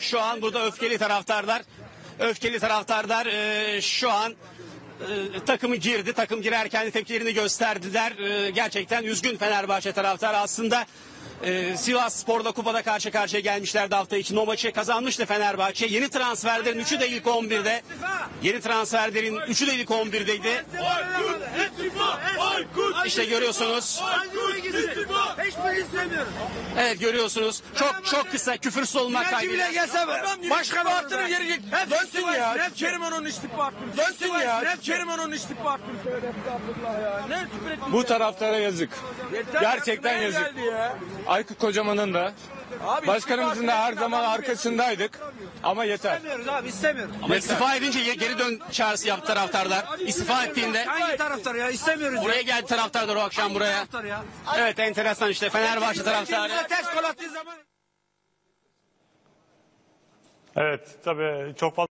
Şu an burada öfkeli taraftarlar. Öfkeli taraftarlar e, şu an e, takımı girdi. Takım girerken tepkilerini gösterdiler. E, gerçekten üzgün Fenerbahçe taraftarı aslında. E, Sivas Spor'da kupada karşı karşıya gelmişlerdi hafta içi. O maçı kazanmıştı Fenerbahçe. Yeni transferlerin 3'ü de ilk 11'de. Yeni transferlerin 3'ü de ilk 11'deydi. İşte görüyorsunuz. Hiçbirini istemiyorum. Evet görüyorsunuz. Çok çok kısa küfürsüz olmak kaydıyla. bile gelse başkan İstihbaratını geri git. Dönsün ya. Hep Keriman'ın istihbaratını. Dönsün ya. İstihbaratını söyle. Estağfurullah ya. Ne? Bu taraftara yazık. Gerçekten yazık. Aykut Kocaman'ın da Abi, başkanımızın da her zaman arkasındaydık. Ama yeter. İstemiyoruz abi istemiyoruz. Ama istifa edince ye- geri dön çağrısı yaptı taraftarlar. İstifa ettiğinde Hangi taraftar ya istemiyoruz. buraya geldi taraftarlar o akşam buraya. Taraftar ya. Evet enteresan işte Fenerbahçe taraftarı. Bize ters gol attığı zaman Evet tabii çok fazla